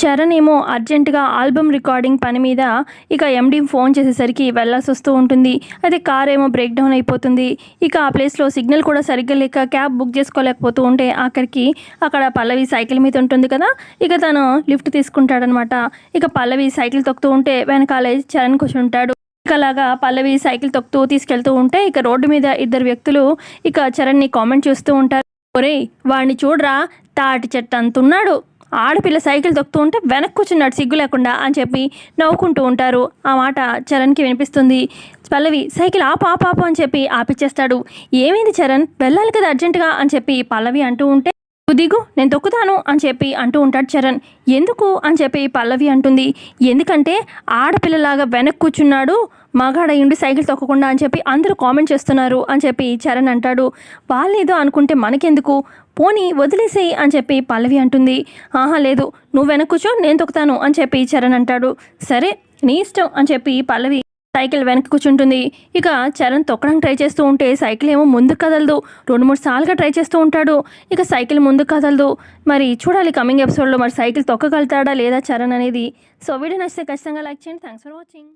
చరణ్ ఏమో అర్జెంటుగా album recording పని మీద ఇక ఎండి ఫోన్ చేసేసరికి వెళ్ళాల్సి వస్తూ ఉంటుంది. అయితే కార్ ఏమో బ్రేక్ డౌన్ అయిపోతుంది. ఇక ఆ ప్లేస్లో సిగ్నల్ కూడా సరిగ్గా లేక క్యాబ్ బుక్ చేసుకోలేకపోతూ ఉంటే ఆఖరికి అక్కడ పల్లవి సైకిల్ మీద ఉంటుంది కదా? ఇక తను లిఫ్ట్ తీసుకుంటాడనమాట. ఇక పల్లవి సైకిల్ తొక్కుతూ ఉంటే వెనకాలే చరణ్ కూర్చుంటాడు. ఇక అలాగా పల్లవి సైకిల్ తొక్కుతూ తీసుకెళ్తూ ఉంటే ఇక రోడ్డు మీద ఇద్దరు వ్యక్తులు ఇక చరణ్ని కామెంట్ చేస్తూ ఉంటారు. ఒరే వాడిని చూడరా తాటి చెట్టు అంతున్నాడు. ఆడపిల్ల సైకిల్ తొక్కుతూ ఉంటే వెనక్కి కూర్చున్నాడు సిగ్గు లేకుండా అని చెప్పి నవ్వుకుంటూ ఉంటారు. ఆ మాట చరణ్కి వినిపిస్తుంది. పల్లవి సైకిల్ ఆపు ఆపు ఆపు అని చెప్పి ఆపిచ్చేస్తాడు. ఏమైంది చరణ్? వెళ్ళాలి కదా అర్జెంటుగా అని చెప్పి పల్లవి అంటూ ఉంటే దిగు నేను తొక్కుతాను అని చెప్పి అంటూ ఉంటాడు చరణ్. ఎందుకు అని చెప్పి పల్లవి అంటుంది. ఎందుకంటే ఆడపిల్లలాగా వెనక్కి కూర్చున్నాడు మగాడయ్యుండి సైకిల్ తొక్కకుండా అని చెప్పి అందరూ కామెంట్ చేస్తున్నారు అని చెప్పి చరణ్ అంటాడు. వాళ్ళేదో అనుకుంటే మనకెందుకు? పోనీ వదిలేసేయి అని చెప్పి పల్లవి అంటుంది. ఆహా లేదు నువ్వు వెనక్కుచో కూర్చో నేను తొక్కుతాను అని చెప్పి చరణ్ అంటాడు. సరే నీ ఇష్టం అని చెప్పి పల్లవి సైకిల్ వెనక్కి కూర్చుంటుంది. ఇక చరణ్ తొక్కడానికి ట్రై చేస్తూ ఉంటే సైకిల్ ఏమో ముందు కదలదు. రెండు మూడు సార్లుగా ట్రై చేస్తూ ఉంటాడు. ఇక సైకిల్ ముందు కదలదు. మరి చూడాలి కమింగ్ ఎపిసోడ్లో మరి సైకిల్ తొక్కగలుగుతాడా లేదా చరణ్ అనేది. సో వీడియో నచ్చితే ఖచ్చితంగా లైక్ చేయండి. Thanks for watching